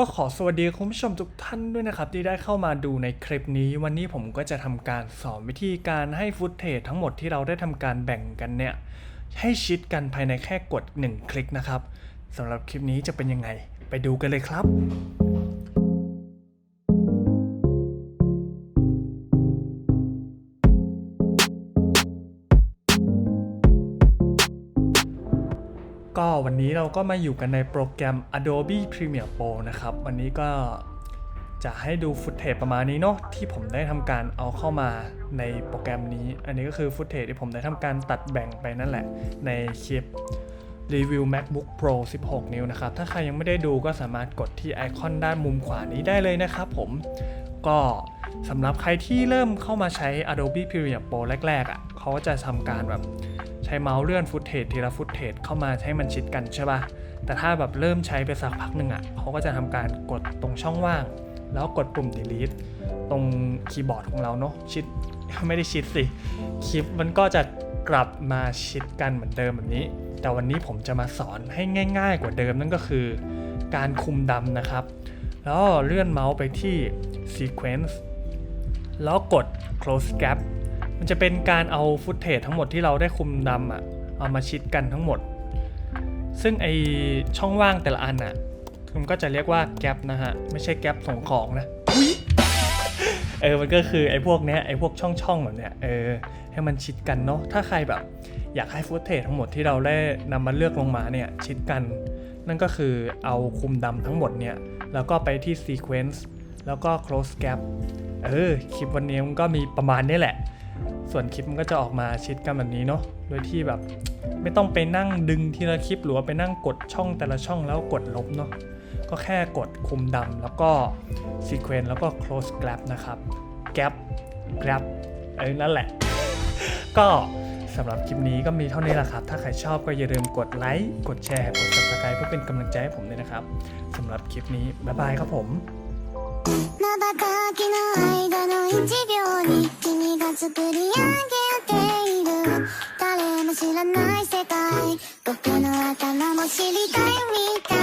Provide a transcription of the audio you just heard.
ก็ขอสวัสดีคุณผู้ชมทุกท่านด้วยนะครับที่ได้เข้ามาดูในคลิปนี้ วันนี้ผมก็จะทำการสอนวิธีการให้ฟุตเทจทั้งหมดที่เราได้ทำการแบ่งกันเนี่ยให้ชิดกันภายในแค่กด 1 คลิกนะครับสำหรับคลิปนี้จะเป็นยังไง ไปดูกันเลยครับ ก็วันนี้เราก็มาอยู่กันในโปรแกรม Adobe Premiere Pro นะครับ วันนี้ก็จะให้ดูฟุตเทจประมาณนี้เนาะที่ผมได้ทำการเอาเข้ามาในโปรแกรมนี้ อันนี้ก็คือฟุตเทจที่ผมได้ทำการตัดแบ่งไปนั่นแหละ ในคลิปรีวิว MacBook Pro 16 นิ้วนะครับ ถ้าใครยังไม่ได้ดูก็สามารถกดที่ไอคอนด้านมุมขวานี้ได้เลยนะครับผมก็สำหรับใครที่เริ่มเข้ามาใช้ Adobe Premiere Pro แรกๆอะ่ะเขาก็จะทำการแบบ ใช้เมาส์เลื่อนฟุตเทจทีละฟุตเทจเข้ามาให้มันชิดกันใช่ป่ะ แต่ถ้าแบบเริ่มใช้ไปสักพักหนึ่งอะ่ะเขาก็จะทำการกดตรงช่องว่าง แล้วกดปุ่ม delete ตรงคีย์บอร์ดของเราเนาะชิดไม่ได้ชิดสิคลิปมันก็จะกลับมาชิดกันเหมือนเดิมแบบนี้ แต่วันนี้ผมจะมาสอนให้ง่าย ๆ กว่าเดิมนั่นก็คือ การคุมดำนะครับ แล้วเลื่อนเมาส์ไปที่ sequence แล้วกด close gap มันจะเป็นการเอาฟุตเทจทั้งหมดที่เราได้คุมดำอะเอามาชิดกันทั้งหมด ซึ่งไอช่องว่างแต่ละอันอะมันก็จะเรียกว่า gap นะฮะ ไม่ใช่ gap ส่งของนะเออ มันก็คือไอพวกเนี้ยไอพวกช่องๆแบบเนี้ยเออ ให้มันชิดกันเนาะ ถ้าใครแบบ อยากให้ฟุตเทจทั้งหมดที่เราได้นำมาเลือกลงมาเนี่ยชิดกัน นั่นก็คือเอาคุมดำทั้งหมดเนี่ย แล้วก็ไปที่ sequence แล้วก็ close gap เออ คลิปวันนี้มันก็มีประมาณนี้แหละ ส่วนคลิปมันก็จะออกมาชิดกันแบบนี้เนาะ โดยที่แบบไม่ต้องไปนั่งดึงทีละคลิปหรือว่าไปนั่งกดช่องแต่ละช่องแล้วกดลบเนาะ ก็แค่กดคุมดำแล้วก็ sequence แล้วก็ close gap นะครับ gap grab เออนั่นแหละ ก็สำหรับคลิปนี้ก็มีเท่านี้แหละครับ ถ้าใครชอบก็อย่าลืมกดไลค์ กดแชร์ กด subscribe เพื่อเป็นกำลังใจให้ผมด้วยนะครับสำหรับคลิปนี้ บ๊ายบายครับผม が作り上げている。誰も知らない世界。僕の頭も知りたいみたい。